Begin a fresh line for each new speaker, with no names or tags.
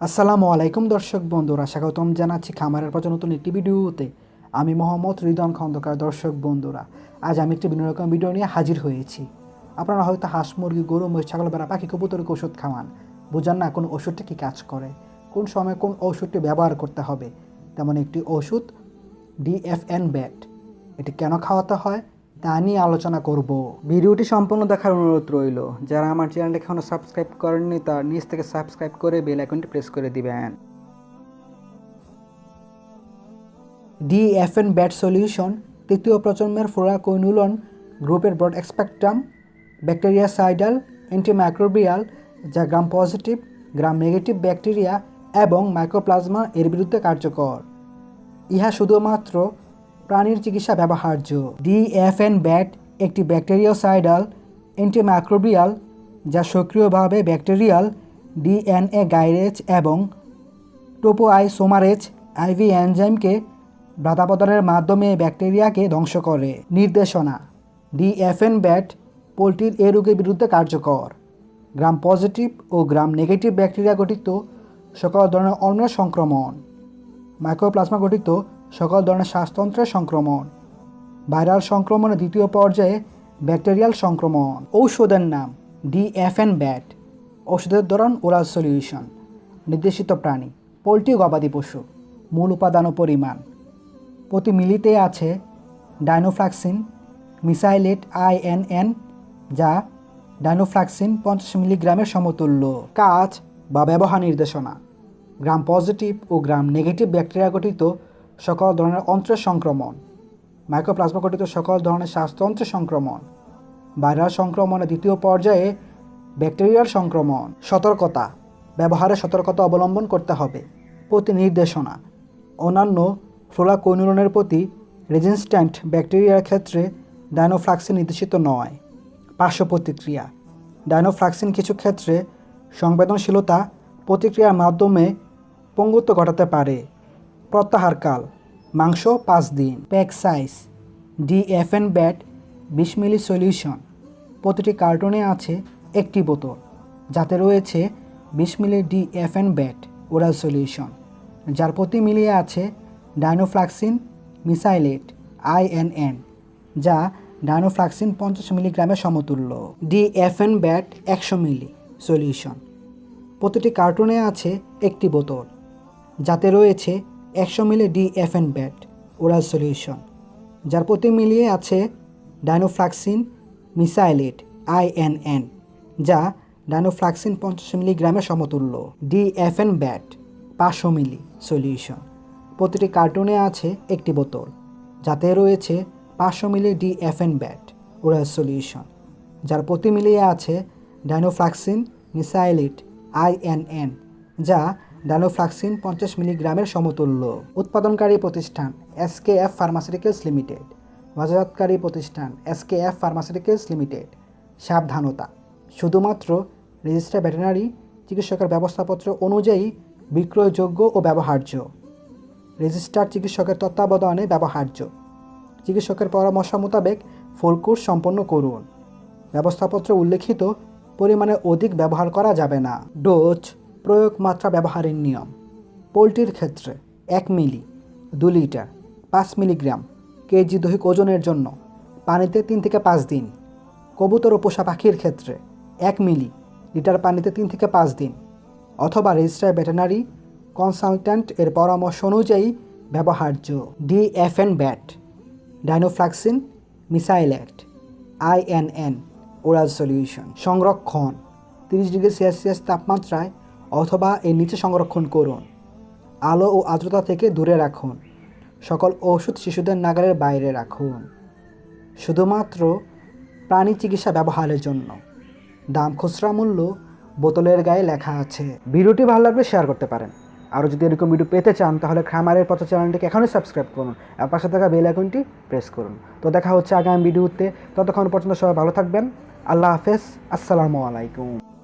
আসসালামু আলাইকুম দর্শক বন্ধুরা, স্বাগতম জানাচ্ছি খামারের পর নতুন একটি ভিডিওতে। আমি মোহাম্মদ রিদন খন্দকার দর্শক বন্ধুরা, আজ আমি একটি বিভিন্ন রকম ভিডিও নিয়ে হাজির হয়েছি। আপনারা হয়তো হাঁস, মুরগি, গরু, মহিষ, ছাগল বেড়া পাখি কবুতরকে ওষুধ খাওয়ান। বোঝান না কোন ওষুধটা কী কাজ করে, কোন সময় কোন ওষুধটি ব্যবহার করতে হবে। তেমন একটি ওষুধ ডিএফএন ব্যাট, এটি কেন খাওয়াতে হয়? তা নিয়ে আলোচনা করব। ভিডিওটি সম্পূর্ণ দেখার অনুরোধ রইল। যারা আমার চ্যানেলটি এখনও সাবস্ক্রাইব করেননি তার নিচ থেকে সাবস্ক্রাইব করে বেল আইকনটি প্রেস করে দিবেন। ডিএফএন ব্যাট সলিউশন তৃতীয় প্রজন্মের ফ্লোরাকোইনুলন গ্রুপের broad spectrum, bactericidal antimicrobial যা gram positive gram negative bacteria এবং মাইক্রোপ্লাজমা এর বিরুদ্ধে কার্যকর। ইহা শুধুমাত্র প্রাণীর চিকিৎসা ব্যবহার্য। ডিএফএন ব্যাট, একটি ব্যাকটেরিয়াসাইডাল অ্যান্টিমাইক্রোবিয়াল যা সক্রিয়ভাবে ব্যাকটেরিয়াল ডিএনএ গাইরেজ এবং টোপোআইসোমারেজ আইভি এনজাইমকে বাধাপ্রদানের মাধ্যমে ব্যাকটেরিয়াকে ধ্বংস করে। নির্দেশনা, ডিএফএন ব্যাট পোলট্রির এ রোগের বিরুদ্ধে কার্যকর। গ্রাম পজিটিভ ও গ্রাম নেগেটিভ ব্যাকটেরিয়া গঠিত সকল ধরনের অন্য সংক্রমণ। মাইক্রোপ্লাজমা গঠিত সকল ধরনের শ্বাসতন্ত্রের সংক্রমণ, ভাইরাল সংক্রমণের দ্বিতীয় পর্যায়ে ব্যাকটেরিয়াল সংক্রমণ, ঔষধের নাম ডিএফএন ব্যাট ওষুধের ধরন ওরাল সলিউশন, নির্দেশিত প্রাণী, পোলট্রি গবাদি পশু, মূল উপাদান ও পরিমাণ। প্রতি মিলিতে আছে ডাইনোফ্লাক্সিন, মিসাইলেট আইএনএন যা ডাইনোফ্লাক্সিন পঞ্চাশ মিলিগ্রামের সমতুল্য। কাজ বা ব্যবহার নির্দেশনা। গ্রাম পজিটিভ ও গ্রাম নেগেটিভ ব্যাকটেরিয়া গঠিত সকল ধরনের অন্ত্রের সংক্রমণ মাইক্রোপ্লাজমা গঠিত সকল ধরনের শ্বাসতন্ত্রের সংক্রমণ ভাইরাল সংক্রমণের দ্বিতীয় পর্যায়ে ব্যাকটেরিয়াল সংক্রমণ, সতর্কতা ব্যবহারে সতর্কতা অবলম্বন করতে হবে, প্রতি নির্দেশনা। অন্যান্য ফ্লোরাকোইনুরনের প্রতি রেজিস্ট্যান্ট ব্যাকটেরিয়ার ক্ষেত্রে ডাইনোফ্লাক্সিন নির্দেশিত নয়, পার্শ্ব প্রতিক্রিয়া। ডাইনোফ্লাক্সিন কিছু ক্ষেত্রে সংবেদনশীলতা প্রতিক্রিয়ার মাধ্যমে পঙ্গুত্ব ঘটাতে পারে। প্রত্যাহারকাল, মাংস পাঁচ দিন প্যাক সাইজ ডিএফএন ব্যাট বিশ মিলি সলিউশন প্রতিটি কার্টুনে আছে একটি বোতল, যাতে রয়েছে বিশ milli DFN bat oral solution যার প্রতি মিলিয়ে আছে ডাইনোফ্লাক্সিন মিসাইলেট আইএনএন যা ডাইনোফ্লাক্সিন পঞ্চাশ মিলিগ্রামের সমতুল্য। ডিএফএন ব্যাট একশো মিলি সলিউশন প্রতিটি কার্টুনে আছে একটি বোতল, যাতে রয়েছে একশো milli DFN bat, oral solution, যার প্রতি মিলিয়ে আছে ডাইনোফ্লাক্সিন মিসাইলেট আইএনএন যা ডাইনোফ্লাক্সিন পঞ্চাশ মিলিগ্রামের সমতুল্য। ডিএফএন ব্যাট, পাঁচশো মিলি সলিউশন, প্রতিটি কার্টুনে আছে একটি বোতল, যাতে রয়েছে পাঁচশো milli DFN bat, oral solution, যার প্রতি মিলিয়ে আছে ডাইনোফ্লাক্সিন মিসাইলেট আইএনএন যা ডাইনোফ্লাক্সিন পঞ্চাশ মিলিগ্রামের সমতুল্য। উৎপাদনকারী প্রতিষ্ঠান এসকে এফ ফার্মাসিউটিক্যালস লিমিটেড। বাজারজাতকারী প্রতিষ্ঠান এসকে এফ ফার্মাসিউটিক্যালস লিমিটেড। সাবধানতা। শুধুমাত্র রেজিস্টার ভেটেরিনারি চিকিৎসকের ব্যবস্থাপত্র অনুযায়ী বিক্রয়যোগ্য ও ব্যবহার্য। রেজিস্টার চিকিৎসকের তত্ত্বাবধানে ব্যবহার্য। চিকিৎসকের পরামর্শ মোতাবেক ফুল সম্পন্ন করুন। ব্যবস্থাপত্র উল্লেখিত পরিমাণে অধিক ব্যবহার করা যাবে না। ডোজ প্রয়োগ মাত্রা ব্যবহারের নিয়ম। পোলট্রির ক্ষেত্রে এক মিলি, দু লিটার, পাঁচ মিলিগ্রাম কেজি দৈহিক ওজনের জন্য পানিতে তিন থেকে পাঁচ দিন। কবুতর ও পোষা পাখির ক্ষেত্রে এক মিলি, লিটার পানিতে তিন থেকে পাঁচ দিন। অথবা রেজিস্টার ভেটেনারি কনসালট্যান্ট এর পরামর্শ অনুযায়ী ব্যবহার্য DFN bat, danofloxacin mesylate INN, oral solution, সংরক্ষণ, তিরিশ ডিগ্রি সেলসিয়াস তাপমাত্রায় অথবা এর নিচে সংরক্ষণ করুন। আলো ও আর্দ্রতা থেকে দূরে রাখুন। সকল ওষুধ শিশুদের নাগালের বাইরে রাখুন। শুধুমাত্র প্রাণী চিকিৎসা ব্যবহারের জন্য। দাম খুচরা মূল্য বোতলের গায়ে লেখা আছে। ভিডিওটি ভালো লাগলে শেয়ার করতে পারেন। আরও যদি এরকম ভিডিও পেতে চান, তাহলে খামারের পথ চ্যানেলটিকে এখনই সাবস্ক্রাইব করুন। আর পাশে থাকা বেল আইকনটি প্রেস করুন। তো দেখা হচ্ছে আগামী ভিডিওতে ততক্ষণ পর্যন্ত সবাই ভালো থাকবেন। আল্লাহ হাফেজ। আসসালামু আলাইকুম।